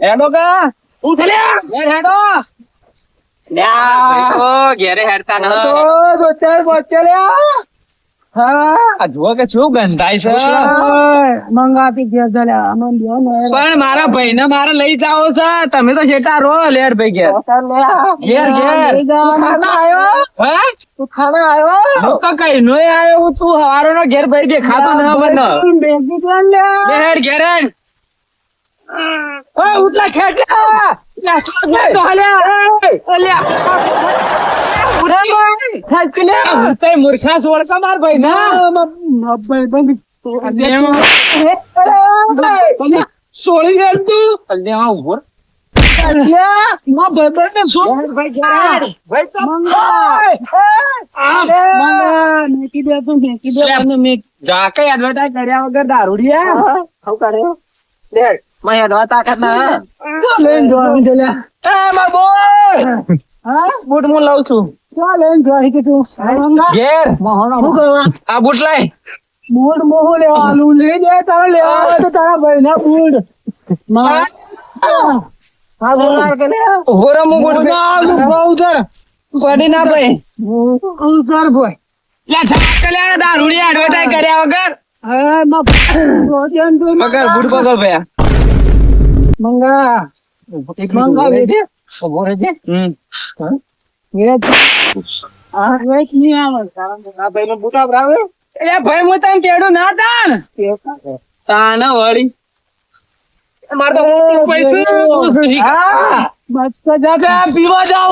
હેડો કા ઉઠ લ્યા. ઘેર હેડો ઘેરે હેડતા ન આ તો દોસ્તર પહોંચ્યો લ્યા. હા. જુઓ કે શું ગંધાય છે મંગાતી ઘેર ચાલ્યા. આનંદ લ્યો ને. પણ મારા ભાઈ ને મારે લઈ જાઓ છે તમે તો શેટા રો લેડ ભાઈ ઘેર ઘેર, ઘેર. તું ખાના આવ્યો? હે તું ખાના આવ્યો? હું તો કઈ નો આવ્યો તું હવારો નો ઘેર ભાઈ બેસી ગયા ને લ્યા. બે હેડ ઘેર હેડ ઓય, ઉઠલા ખેંચલા. લ્યા, છોડ દે તો હાલ્યા. લ્યા. ખેંચ લ્યા. તે મૂર્ખા સોળ કા માર ભાઈ ના. સોળી? ભાઈ તો- મંગા, મેકી તું, મને મેક- કઈ એડવર્ટાઈઝ કર્યા વગર દારૂડિયા? કરે? લે મેં એડવા તાકાત ના ચાલ લઈને જોવાનું છે લ્યા. એ માર બોય હા? બૂટ હું લઉં છું ચાલ લઈને જોઈ કે તું. ઘેર શું કરવા? આ બૂટ લાય બૂટ મોહો લેવાનું લઈ દે તારે લેવા તો તારા ભાઈના બૂટમાં હા બોલાર કે લે ઊભો રહો હું બૂટ ના ઉધર પડી ના ભાઈ ઉધર ભાઈ લે જા કલ્યાણ દારૂડિયા એડવર્ટાઈઝ કર્યા વગર હા માં પકડ બૂટ પકડ ભયા મંગા. મંગા વેજે ઊભો રહેજે. હમ. વેજ આ વેચ નહીં આવે. આ ભાઈનો બૂટ આવરાવે એ ભાઈ હું તને કેડું ના તાણ. તાણ વળી. માર તો હું પૈસું પૂછું છી. હા. બસ તો જા કે પીવા જાવ.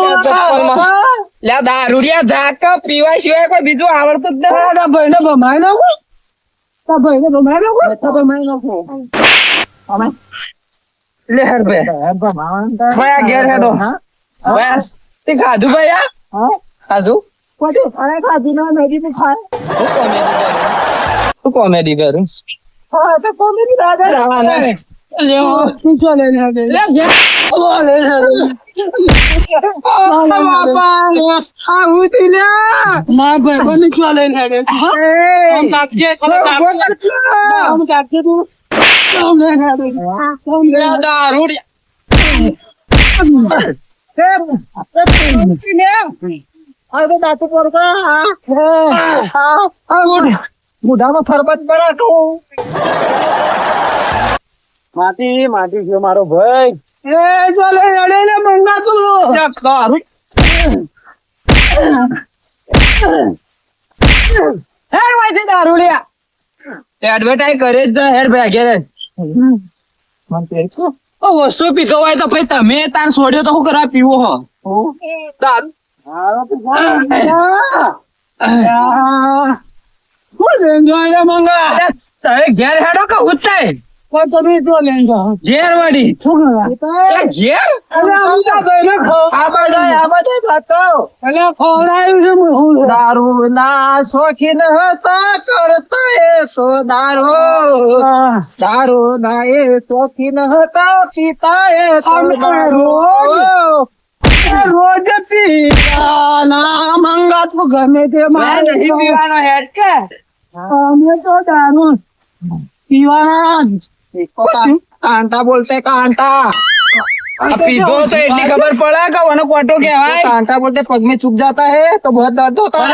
લે દારૂડિયા ઝાકા પીવા સિવાય કોઈ બીજું આવડતું જ નથી. તારા ભાઈને ભમાઈ નાખો. તારા ભાઈને ભમાઈ નાખો. તારા ભમાઈ નાખો. અમે લે હેડ બે ખોયા ઘેર હેડો હા બસ તે ખાધું ભાઈ આ હા ખાધું પછી અરે ખાધી ના મેગી તો ખાય શું કોમેડી કરું હા તો કોમેડી દાદા રાવાના. લ્યો તું ચાલ લઈને આવે લે ઘેર ઓ હું તી લે માર ભાઈ બની ચાલ આમ કાપજે આમ કાપજે મોઢામાં સરબત બરાટો માટી માટી છે મારો ભાઈ એ ચાલે અડે ને મંગા તું દારૂ હેડ વાયથી દારૂડિયા એડવર્ટાઈઝ કરે જ હેડ ભાઈ ઘેર. ઓ પીધો હોય તો પછી તમે તાર છોડ્યો તો શું કરવા પીવો હો? દારૂ અરે, તમે ઘેર હેડો કે ઉતાય તમે જો લઈને જાઓ. ઘેર વળી શું કરવા ઘેર અરે આમના ભાઈને ખવ- આ બધા આ બધા બતાવો અલે ખવડાવ્યું છે હું. દારૂ ના શોખીન હતા કરતા એ સોદારો. હા. દારૂ ના એ શોખીન હતા પીતા એ અમે સોદારો. રોજ પીવાના મંગા તું ગમે તે મારે નહીં પીવાનો હેડ કે. અમે તો દારૂ પીવાના? કાંટા બોલતે કાંટા. પીધો તો એટલી ખબર પડે કે મને કોટો કહેવાય. કાંટા બોલતે પગ મેં ચૂક જાતા હે તો બહુ દર્દ હોતા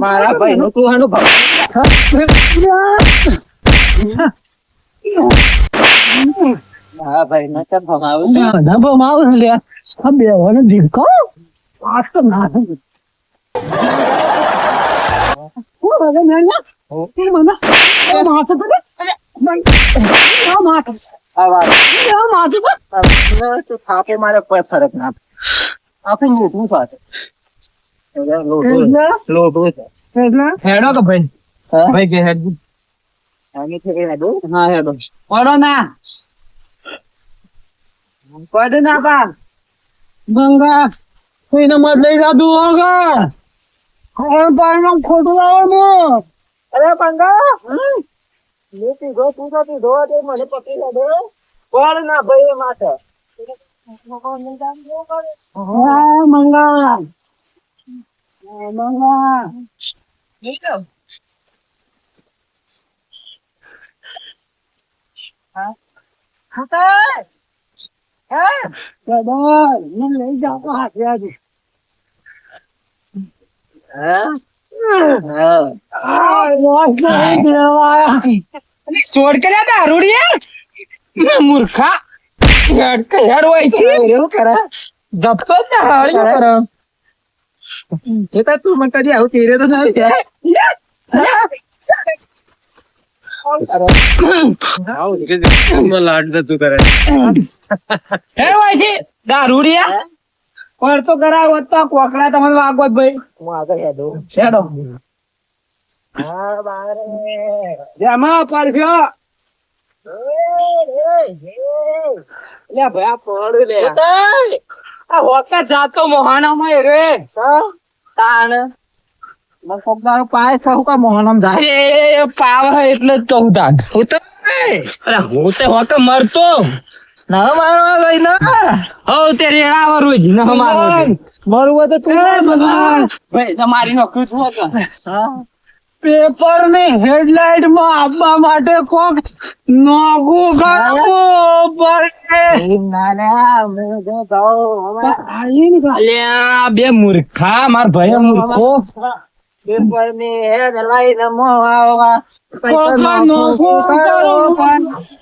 મારા ભાઈ નું તું એનું ભાઈ ભમાવું ભમાવ. હું. મને એ માથે પડે? અરે, મને- આ માથે. આ વાત. આ માથે પડે? તમને તો સાપે મારે ફરક ના? હેડો કે ભાઈ? ભાઈ કે હેડ? હા હેડો. પડો ના. પડે ના પા ગંગા કોઈને મત લઈ જાતું હોગા હવે પાણીમાં ખોટું આવે હું અરે પંગા મેં પીધો તું તો પીધો તે મને પકડી લીધો પડ ના ભાઈ હા, મંગા મંગા દાદા મને લઈ જાઓ હાથે આજે છોડ કર્યા દારૂડિયા મૂર્ખા હેડ કે હેડ હોય છે એવું કરે જપતો જ ને હાળ્યો કરે તું મને કદી આવું તેરે તો ના થાય હે જાતો મોહાણામાં રે તાણ. પાય થયું કા મોહનમ જાય? એ પાવ એટલે જ હું તો અરે હું તો હોકે મરતો. ના મારવા ગઈ ના. હો તે રેડા વરું ના મારવા મરવું તો તું ભાઈ તમારી નોકરી શું હતા પેપર ને હેડલાઇટમાં આપવા માટે કોક નોકું કરવું પડશે. અલ્યા બે મૂર્ખા માર ભાઈ મૂર્ખો. પેપર ને હેડલાઇટમાં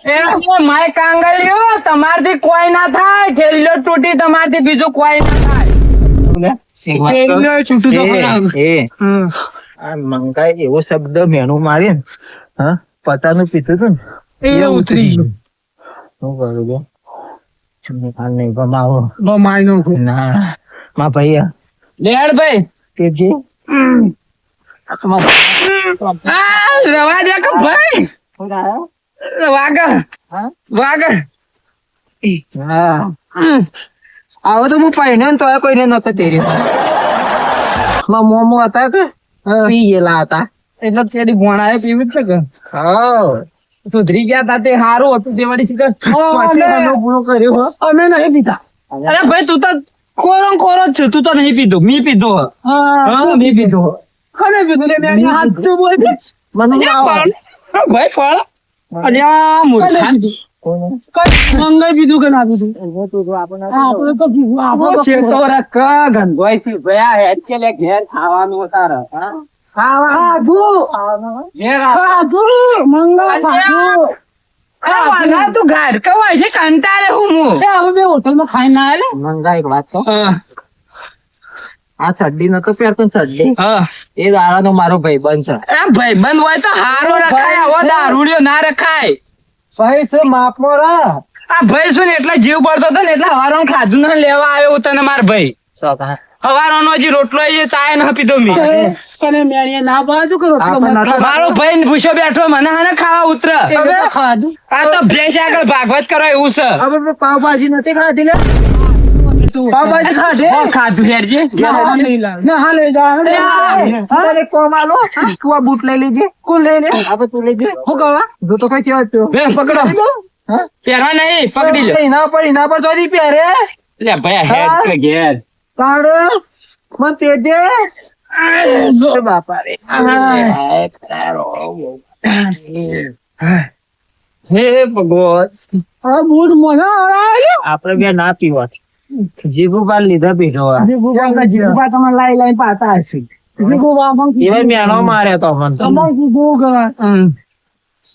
એ માય કાંગલિયો તમારથી કોઈ ના થાય છેલ્લો તૂટી તમારથી બીજું કોઈ ના થાય મંગાઈ એવો શબ્દ મેણું મારી હા પતાનું પીતું હતું ને. એ ઉતરી શું કરું છો? નહીં ગમાવો. માય નો ના. મા ભાઈ. લેડ ભાઈ રવા દે કે ભાઈ. વાગર? વાગર. આવો તો હું પહેણ્યો ને તોય કોઈને નતો તેરી માં મોમો હતા કે? પી ગયેલા હતા. એટલે તેડી ભોણાએ પીવી છે કે? હા. સુધરી ગયા તા તે હારું હતું તે વળી સીધા પૂરો કર્યો. અમે નહીં પીતા અરે ભાઈ તું તો કોરો કોરો જ છે. તું તો નહીં પીધો. મી પીધો હો. મી પીધો. ખરે પીધું લે મેં હાથ તો બોલ દે. મને ફળ. ભાઈ ફળ. અલ્યા મૂર્ખા મંગાઈ પીધું કે ના પીધું આપણે તો પીધું આપણે તો સી કે લે ઘેર ખાવાનું તારે હા? ખાધું ઘેર. ખાધું મંગા ખાધું તું ગાઢ કવાય છે કંટાળે હું હું. હવે હોટલમાં ખાઈને ના આલે મંગા એક વાત કહું? આ ચડ્ડી નતો પહેરતો ચડ્ડી. એ દાડાનો મારો ભાઈબંધ છે. અરે ભાઈબંધ હોય તો હારો રખાય આવો દારૂડિયો ના રખાય. ભાઈ શું માપમાં રા. આ ભાઈ શું ને એટલે જીવ પડતો હતો ને એટલે હવારો ખાધું ના લેવા આવ્યો તને માર ભાઈ. હવારો નો હજી રોટલો એ ચાય ના પીધો મી. અને મેં ના બાજુ કરો મારો ભાઈ ને પૂછો બેઠો મને હાને ખાવા ઉતર. ખાધું. આ તો ભેંસ આગળ ભાગવત કરો એવું છે. હવે પાવભાજી નથી ખાધી લે. પાવભાજી ખાધે હો, ખાધું હેડજે. ના હા લઈ જા અરે કોમાલો તું આ બૂટ લઈ લેજે. કોણ લઈ લે? આપણે તું લેજે હું કવા જો તો કઈ કેવા તો. બે પકડો. પહેરવા નહીં પકડી લો. ના પડી ના પર ચોથી પહેરે. લે ભાઈ હેડ કે ઘેર. તાર મન તેજે બાપા રે હે ભગવાન. આ બૂટ મને આપણે બે ના પીવા જીગુબા લીધા પીધો જીગુબા તમે લાઈ લાઈ પાતા હશે. જીગુબા પણ એવા મેણો માર્યા તો મને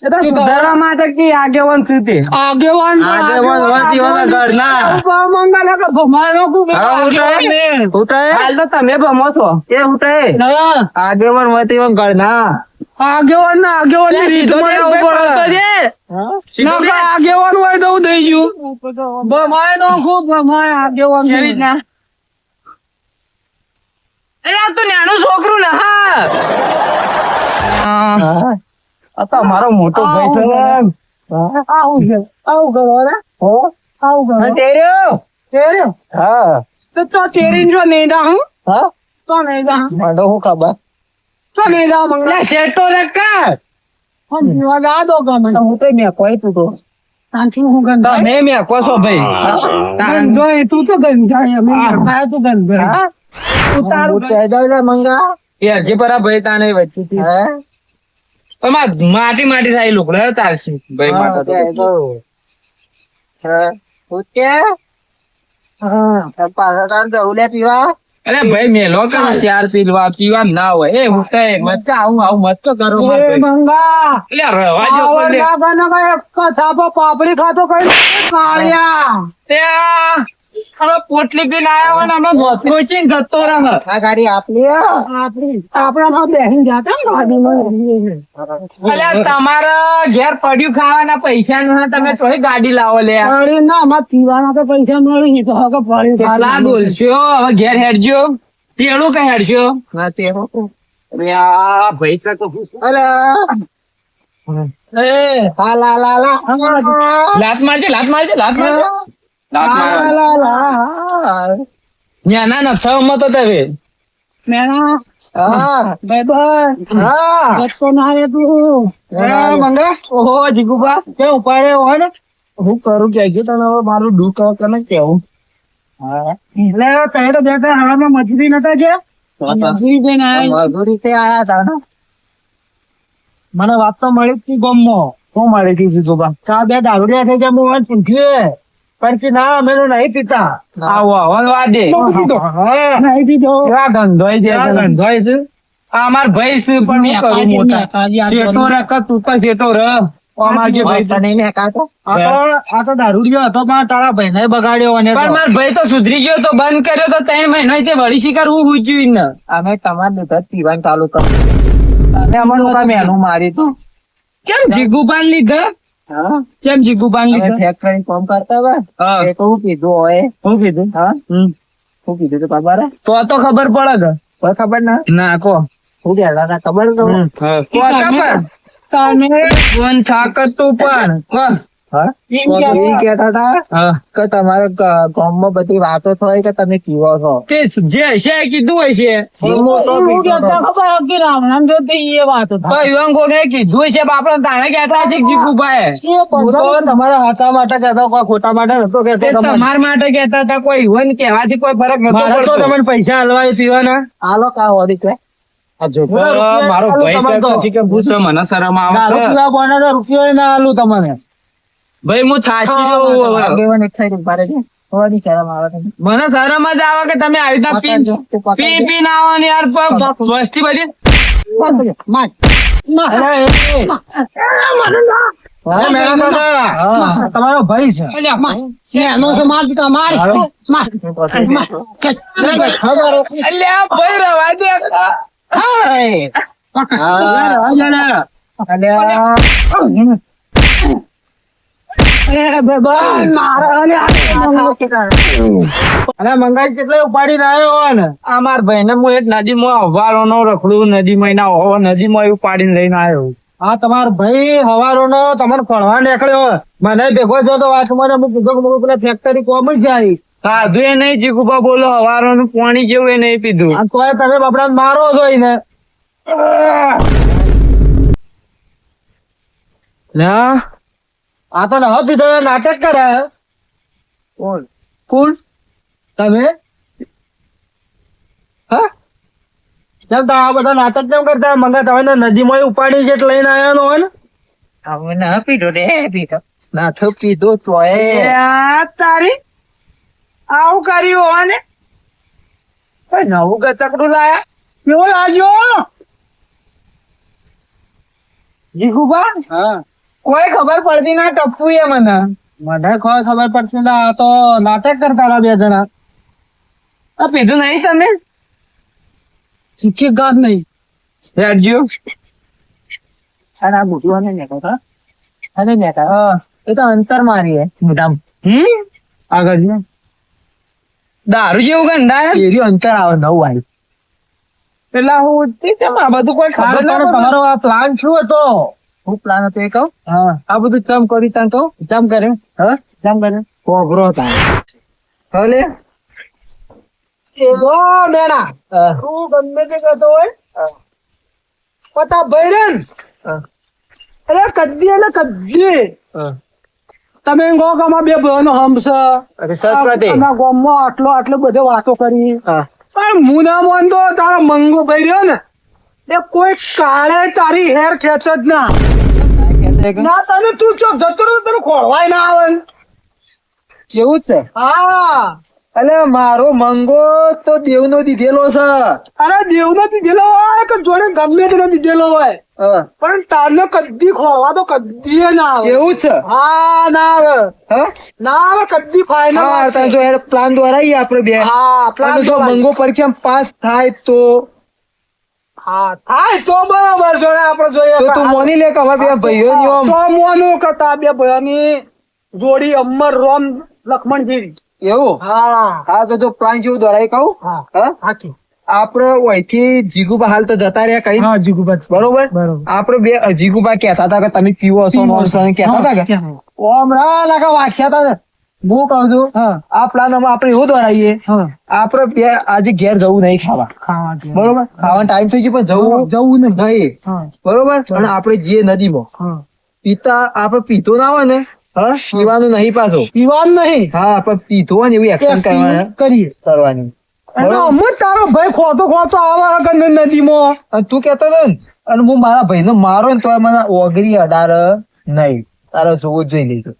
સુધારવા માટે કે આગેવાન છું આગેવાન આગેવાન હોય તેવાના ઘરના. મંગા લાગે ભમાનો કુ ઉઠાય ને. ઉઠાય. હાલ તો તમે ભમો છો. એ ઉઠાય. ના. આગેવાન ઘરના આગેવાન ના સીધો. સીધો હોય તો હું દઈ ગયું. ભમાય નો ખૂબ ભમાય આગેવાન કેવી રીતના? અરે આ તો નાનું છોકરું ને હા. આ તો મોટો ભાઈ છે આવું છે આવું કરો ને? હો? આવું કરો તેર્યો? તેર્યો? હા. તો તો તેરી જો નહીં દા હું? હા? તો નહીં દા મને શું ખબર તો નહીં દા મંગલા શેટો રકા હમ જીવા દા દો ગમે હું તો મેં કોઈ તું તો. તાંથી હું ગંદા તમે મે છો ભાઈ. ગંધાય તું તો ગંધાય મે ગંધાય તું ગંધાય ઉતારું મંગા. યાર પરા ભાઈ તાને વચ્ચે માં માટી માટી થાય લોકો તારસી ભાઈ માટા તો. અરે ભાઈ મેલો કા ચાર પીલવા પીવા ના હોય. એ હું કઈ મત આવું આવું મસ્ત કરો પર પાપડી ખાતો કઈ કાળિયા. ત્યાં અમે પોટલી પીને આયા હોય ને અમે મોચીને જતો રહે. આપણી. આપણા બેહીન જાતા અલ્યા તમારા ઘેર પડ્યું ખાવાના પૈસા નો તમે તોય ગાડી લાવો લે. અરે ના અમાર પીવાના તો પૈસા મળી તો હકે પડી કેટલા બોલશો? હવે ઘેર હેડજો. તેડું કઈ હેડજો અરે આ પૈસા તો લાત મારજે લાત મારજે લાત મારજે લાત મારજે. ન્યાના નથામાં તો તમે મેરા ભાઈ ભાઈ બચતો ના રે તું. મંગા. ઓહો જીગુબા કે ઉપાડે હોય ને? હું કરું કે તને હવે મારું દુઃખ કને કેવું? એટલે તને તો બેટા હવામાં મજૂરી નતા જે? મજૂરી જઈને આયા મને વાત તો મળી જ હતી ગામમાં. શું મળી હતી જીગુબા કા બે દારૂડિયા થઈ ગયા હું પૂછ્યું પણ ના અમે નહીં પીતા. આવો આવો વાદે નહીં પીધો. આ ગંધોય છે તને? છે. અમાર ભાઈ છે પણ હું કરું મોટા. શેઠો રખ તું રહ. તો આ તો દારૂડિયો હતો પણ તારા ભાઈ ને બગાડ્યો અને પણ માર ભાઈ તો સુધરી ગયો તો બંધ કર્યો તો ત્રણ મહિના તે વળી શિકાર હું પૂછ્યું ને. અમે તમારે દૂધ પીવાનું ચાલુ કર્યું. મારી તું. કેમ જીગુપાલ લીધા કેમ અમે લીધા ફેક્ટરી કામ કરતા હતા. એ કહું હું કીધું હોય શું કીધું? હા? હમ. શું કીધું તું ખબર હે? તો તો ખબર પડે કોઈ ખબર ના? ના કો. શું કહેતા હતા ખબર તો કો ખબર? તમે? થાકતું પણ તમારે બધી વાતો કે તમે છો? જે છે કીધું હોય કીધું તાણે હાથા માટે કેતા કોઈ ખોટા માટે નતો તે તમાર માટે કહેતા હતા કોઈ યુવાન કેવાથી કોઈ ફરક નતો. તમને પૈસા હલવાય પીવાના. આલો કા હોય છે આ જો મારો ભાઈ કે મને શરમ આવશે. રૂપિયો ના આલું તમને. ભાઈ હું થાશી જઉં આગેવાન એક થઈ આવે છે. મને શરમ જ આવે કે તમે આવી રીતના પી પકડજો, તું પી પી ના આવો ને યાર વસ્તી બધી. તમારો ભાઈ છે. અલ્યા ભાઈ રવા દે. હા. અલ્યા, મંગાઈ કેટલે ઉપાડી રહ્યો ને? આ માર ભાઈ ને હું એક નદીમાં અવારો નો રખડું નદીમાં ના હોવો નદીમાં એવું લઈને આવ્યો. આ તમારો ભાઈ હવારો નો તમારે ફરવા નીકળ્યો મને ભેગો થયો વાત મને હું કીધું કે પેલા ફેક્ટરી કોમ જ જાય સાધુ એ નહીં જીગુબા બોલો હવારો નું પાણી જેવું એ નહીં પીધું. તોય તમે બાપડા મારો છો ને. ના આ તો નવો પીધો નાટક કરે. કોણ? કોણ તમે? હા? કેમ તમે આ બધા નાટક કેમ કરતા? મંગા તમે નદીમાં ઉપાડી જેટ લઈને આવ્યા નો. હોય ને ના પીધો રે પીધો. ના પીધો ચોય તારી આવું કર્યું હોય ને? નવું ગતકડું લાયા. કેવો લાગ્યો? જીગુબા? હા. કોઈ ખબર પડતી ના ટપ્પુ એ મને. મને કોઈ ખબર પડતી ના આ તો નાટક કરતા હતા બે જણા. આ પીધું નહીં તમે? સુખી ગાત નહીં. હેડજો અને આ બુટું ને મેકો તો. અરે નેકા એ તો અંતર મારી હે મોઢામાં હમ? આગળ જો. દારૂ જેવું ગંધા એરી અંતર આવે નવું આવ્યું. પેલા હું આ બધું કોઈ ખબર? તમારો આ પ્લાન શું હતો? હું પ્લાન હતો એ કહું? હા. આ બધું ચમ કરી તને કહું? ચમ કર્યું? હા? ચમ કર્યું? કોબરો હતા હલે ઓ બેના તું ગમે તે કહેતો હોય. પતા ભૈરન. અરે કદ્દી એટલે કદ્દી તમે ગોગામાં બે ભાઈઓનો હમસ અરે સરસ્વતી. અમારા આટલો આટલો બધો વાતો કરી. પણ મુના મોન તો તારો મંગો ભાઈ રહ્યો ને. એ કોઈ કાળે તારી હેર ખેંચ જ ના. ના તને તું ચોક જતો રહ્યો તને ખોળવાય ના આવે. કેવું છે? હા. અલે મારો મંગો તો દેવનો દીધેલો છે. અરે દેવનો દીધેલો હોય કે જોડે ગમે તેનો દીધેલો હોય. હા. પણ તારને કદી ખોવા તો કદી ના આવે. એવું છે? હા ના આવે. ના આવે કદી ફાઈનલ હા તો જો પ્લાન દ્વારા આપણે બે. હા પ્લાન જો મંગો પરીક્ષા પાસ થાય તો? હા થાય તો બરાબર જોડે આપણે જોઈએ તો તું મોની લે કે અમારા બે ભાઈઓની ઓમ તો મોનું કરતા બે ભાઈઓની જોડી અમર રોમ જેવી. એવું? હા. હા તો જો પ્લાન જેવું દોરાય કહું? હા સાચી આપણે અહીંથી જીગુબા હાલ તો જતા રહ્યા કઈ હા જીગુબા બરોબર? આપડે બે જીગુબા કહેતા હતા કે તમે પીવો છો કેતા હતા કે? ઓમ રા લાગા વાંચ્યા હતા. ને. હું કહું છું આ પ્લાન અમે આપણે એવો દોરાઈએ હા. આપણે આજે ઘેર જવું નહીં ખાવા. ખાવા બરોબર? ખાવાનો ટાઈમ થઈ ગયો પણ જવું જવું ને નહીં. બરોબર? અને આપણે જઈએ નદીમાં. પીતા આપણે પીતો ના હોય ને પીવાનું નહીં પાછો. પીવાનું નહીં. હા પણ પીતો હોય ને એવી એક્શન કરવાની. કરીએ. કરવાની. અમુ તારો ભાઈ ખોતો ખોતો આવે કે નદીમાં. અને તું કેતો ને અને હું મારા ભાઈ મારો ને તો મને ઓગરી અઢાર નહીં. તારે જોવું જોઈ લીધું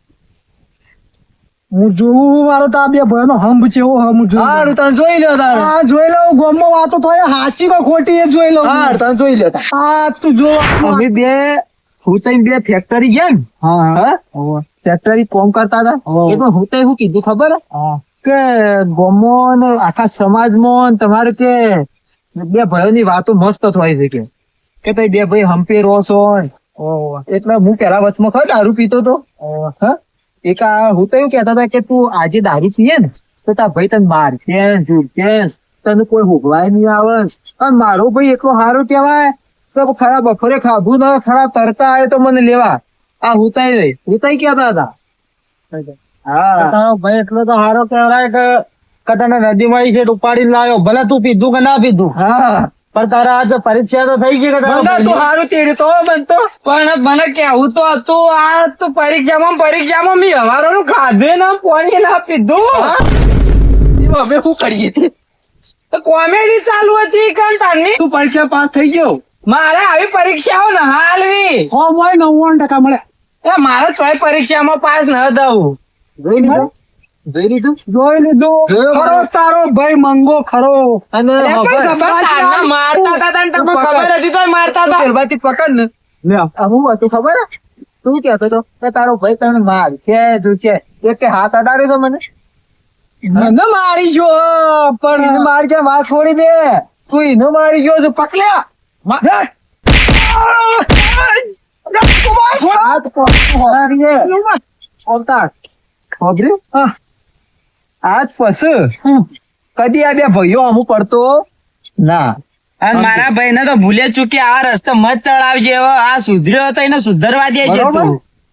હું જોઉં મારો તો આ બે ભાઈનો હંભ છે એવો હમ જોઈ હારું તને જોઈ લ્યો તારે. હા જોઈ લઉં ગોમમાં વાતો થાય હાચી કો ખોટી એ જોઈ લઉં હાર તને જોઈ લ્યો તારે. હા તું જો. અમે બે હું તઈ બે ફેક્ટરી ગયા ને. હા હા. ફેક્ટરી કોમ કરતા હતા. એક હું તઈ હું કીધું ખબર? હા. કે ગોમો ને આખા સમાજમાં માં તમારે કે બે ભાઈઓની વાતો મસ્ત થાય છે કે. કે તઈ બે ભાઈ હંપે રહો છો. એટલે હું પેલા વચમાં ખબર દારૂ પીતો તો. હા? એક આ હું તો એવું કહેતા હતા કે તું આજે દારૂ પીએ ને તો તાર ભાઈ તને માર છે ઝૂકશે તને કોઈ હોગવાય નહીં આવે. અને મારો ભાઈ એટલો સારો કહેવાય તો ખરા બપોરે ખાધું ના ખરા તરકા આવે તો મને લેવા. આ હુતાઈ રહી. હુતાઈ કહેતા હતા. હા. તારો ભાઈ એટલો તો સારો કહેવાય કે કે તને નદીમાં છે ઉપાડી લાવ્યો. ભલે તું પીધું કે ના પીધું. હા. પણ તારા આજે પરીક્ષા તો થઈ ગઈ મને તું? સારું તેડતો બનતો પણ મને કેવું તો હતું આ તો પરીક્ષામાં પરીક્ષામાં મેં હવારોનું ખાધું ના પાણી ના પીધું. અમે શું કરીએ? કોમેડી ચાલુ હતી કન તારની? તું પરીક્ષા પાસ થઈ ગયો? મારે આવી પરીક્ષાઓ ના હાલવી હો ભાઈ નવ્વાણું ટકા મળે મારે તોય પરીક્ષામાં પાસ ન થવું. જોઈ લીધું જોઈ લીધું જોયો ખરો તારો ભાઈ મંગો ખરો અને અરે ખબર- કોઈ સભા તારના મારતા હતા તને તમને ખબર હતી તોય મારતા હતા પેલવાથી પકડ ને લે હું હતું ખબર તું કહેતો હતો કે તારો ભાઈ તને માર છે એક કે હાથ અડાડ્યો તો મને મને મારી જો પણ મારી છે વાત છોડી દે તું એને મારી ગયો છું પકડ્યા મા- જા. હાથ પકડ, હોરી દે. ઓમતા, ખોબર્યું? હા. આજ હમ. કદી આ બે ભાઈઓ અમુક પડતો ના. અને મારા ભાઈ ને તો ભૂલે ચૂકી આ રસ્તે મત ચડાવજે આ સુધર્યો હતો એને સુધરવા દેજે.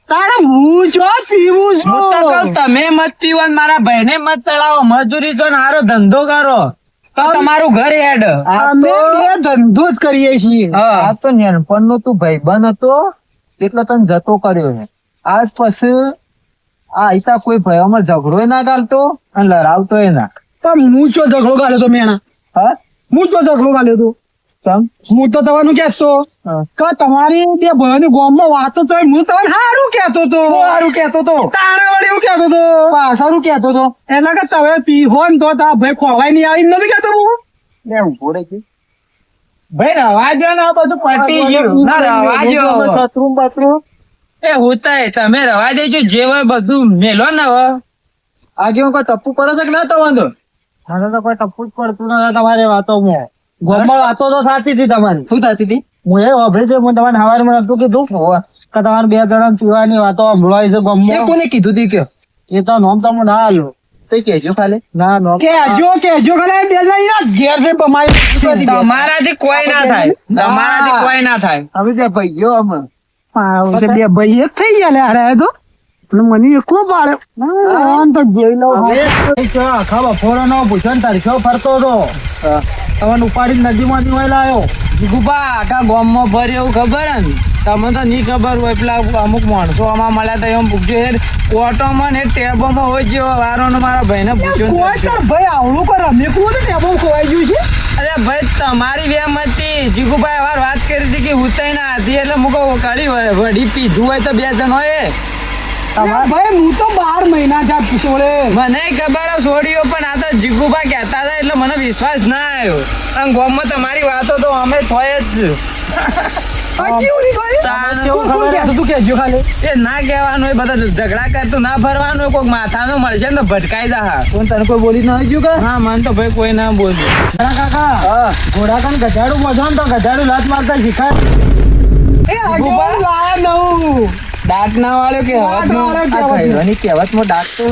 તારે હું જો પીવું હું તો છું કહું તમે મત પીવો અને મારા ભાઈને મત ચડાવો. મજૂરી જો ને હારો ધંધો કરો. તો તમારું ઘર હેડ. અમે બે ધંધો જ કરીએ છીએ. આ તો નાનપણનો તું ભાઈબંધ હતો. એટલો તને જતો કર્યો આજ પછી આ આઈતા કોઈ ભાઈઓમાં ઝઘડો ના ગાલતો અને લડાવતો ના. પણ હું ચો ઝઘડો ગાલ્યો તો મેણા? હા? હું ચો ઝઘડો ગાલ્યો તો? તમ હું તો તવાનું કેતો કે તમારી બે ભાઈની ગોમમાં વાતો તો હું તમને સારું કેતો તો. હારું કેતો તો. તાણા વળી હું કેતો તો. પાછાનું કેતો તો. એટલે કે તમે પીવો ને તો તા ભાઈ ખોવાય નહીં આવી નથી કેતો હું? લે ઊભો રહી ગઈ. ભાઈ રવા દો ને આ બધું પટી ગયું. ના રવા શત્રુ બત્રુ એ હુતાય તમે રવા દેજો જે હોય બધું મેલો ને હવે આજે હું કોઈ ટપ્પુ કરો છે કે ના તો વાંધો? મને તો કોઈ ટપ્પુ જ પડતું નથી તમારી વાતોમાં ગામમાં વાતો તો સાચી હતી તમારી. શું થતી હતી? હું એ વાપરી છે હું તમારે હવારમાં નતું કીધું કે તમારે બે જણા પીવાની વાતો સંભળાય છે એ કોને કીધું તી કે એ તો નોમ તમે ના આલ્યો. તે કેજો ખાલી. ના નો કેજો કેજો ખાલે. બે જણા ઘેર છે તમારાથી કોઈ ના થાય. તમારાથી કોઈ ના થાય. હવે ભાઈ ભાઈઓ અમે. બે ભાઈ એક થઈ ગયા લે અરે તો એટલે મને એકલો પાડે. આમ તો જોઈ લઉં આખા બફોરો નો પૂછો ને ફરતો હતો. તમને ઉપાડી નદીમાંથી વહી લાયો. જીગુભા આખા ગામમાં ફરે એવું ખબર ને? તમને તો નહીં ખબર હોય પેલા અમુક માણસો આમાં મળ્યા હતા એમ પૂછ્યું હેડ ઓટોમાં ને ટેબોમાં હોય જેવો વારો ને મારા ભાઈને પૂછ્યો ભાઈ આવડું કર? રમે કું ને ટેબો ખોવાઈ ગયું છે. અરે ભાઈ તમારી વેમ હતી. જીગુભાઈ વાર વાત કરી હતી કે ઉતાઈ ના હતી. એટલે મુકો કાઢી વડી વળી પીધું હોય તો બે જણ હોય. ભાઈ હું તો બાર મહિના થયા પૂછોડે મને ખબર છોડીઓ પણ આ તો જીગુભાઈ કહેતા હતા એટલે મને વિશ્વાસ ના આવ્યો. અને ગોમમાં તમારી વાતો તો અમે થોય જ. કેવું નહીં ભાઈ તાણ કોણ કોણ કહેતું તું કહેજો ખાલી? એ ના કહેવાનું એ બધા ઝઘડા કરતું ના ફરવાનું કોઈક માથાનો મળશે ને ભટકાઈ દા કોણ તને કોઈ બોલી ના કે? હા મને તો ભાઈ કોઈ ના બોલ્યું કાકા ઘોડા કાન ગધાડું મજો તો ગધાડું લાત મારતા શીખાય. દાંત ના કે દાંત તો.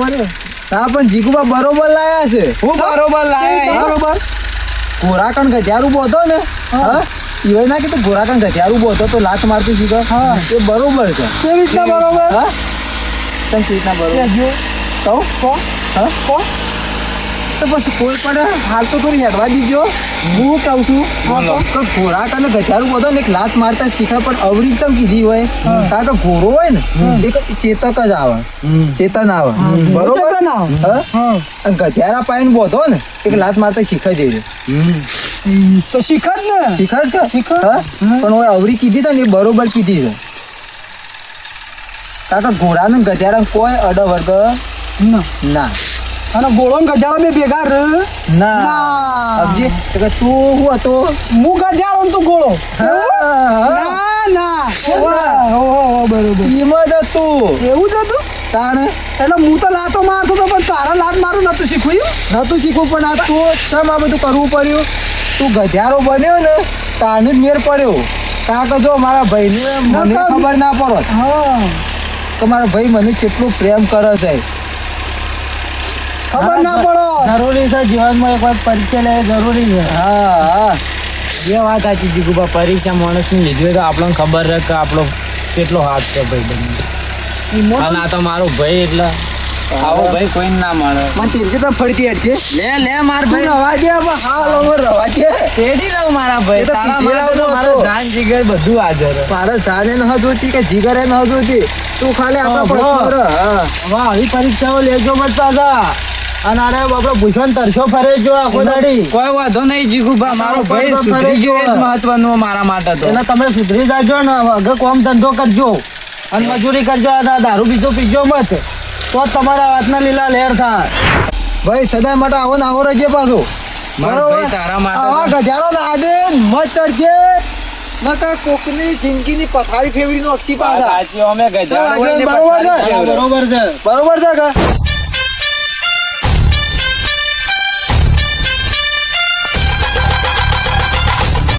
હા પણ જીગુબા બરોબર લાયા છે. હું બરોબર લાયા? બરોબર. ઘોડાકણ ગધ્યારું બોધો ને? હા. ઈવાય ના કીધું ઘોડાકણ ગધ્યારું બોધો તો લાત મારતું શીખો. હા. એ બરોબર છે. કેવી રીતના બરોબર? હા? ચમ બરોબર? કહું? કોણ હા? કોણ તો પછી કોઈ પણ હાલ તો થોડી હેડવા દીજો. હું કહું છું. તો ઘોડા કને ગધારું બધો ને એક લાત મારતા શીખા પણ અવરી તમ કીધી હોય. કારણ કે ઘોડો હોય ને એક ચેતક જ આવે. ચેતન આવે. બરોબર? ગધ્યારા પાઈને બોધો ને એક લાત મારતા શીખે જઈ તો શીખ જ ને? શીખે જ કે શીખે. પણ હવે અવરી કીધી તો ને એ બરોબર કીધી છે. કાકા ઘોડા ને ગધ્યારા કોઈ અડ વર્ગ ના. અને ગોળો ગધાડો બે ભેગા ર. ના. અબજી તો કે તું હું હતો? હું ગજાળો ને તું ગોળો. ના ના. ઓહો, બરોબર. ઈમાં જ તું એવું જ હતું? તાણ. એટલે હું તો લાતો મારતો તો પણ તારા લાત મારું નતું શીખવ્યું. નતું શીખવું પણ આ તું સમ આ બધું કરવું પડ્યું? તું ગધ્યારો બન્યો ને તાને જ મેર પડ્યો. કાં તો જો મારા ભાઈને મને ખબર ના પડો હા. કે મારા ભાઈ મને કેટલું પ્રેમ કરે છે. ખબર ના પડો. જરૂરી છે જીવનમાં એક વાર પરીક્ષા લે જરૂરી છે. હા હા. એ વાત સાચી જીગુબા પરીક્ષા માણસની લીધી હોય તો આપણને ખબર રહે કે આપણો કેટલો હાથ છે ભાઈ બંને અને આ તો મારો ભાઈ એટલે આવો ભાઈ કોઈ ના મળે. મને તેરજે તો ફરતી હેઠ લે લે માર ભાઈ. રવા દે હવે હા લવર રવા દે. પેઢી લઉં મારા ભાઈ. તારા મારા તો મારો જાન જીગર બધું હાજર. મારે જાને ન જોતી કે જીગરે ન જોતી. તું ખાલી આપણા પર હા. હવે આવી પરીક્ષાઓ લેજો મત પાછા. અને આને આપણો ભૂષણ તરસો ફરે જો આખો દાડી. કોઈ વાંધો નહીં જીગુભા મારો ભાઈ સુધરી ગયો એ મહત્વનું મારા માટે તો. એટલે તમે સુધરી જાજો ને આગળ કોમ ધંધો કરજો. અને મજૂરી કરજો આ દારૂ બીજો પીજો મત. તો તમારા વાતના લીલા લહેર થાય. ભાઈ સદાય માટે આવો ને આવો રહેજે પાછો. આવા ગજારો લાદે મત કોકની જિંદગીની પથારી ફેવડી નો અક્ષી પાછા અમે ગજારો બરોબર છે. બરોબર છે? બરોબર છે કે?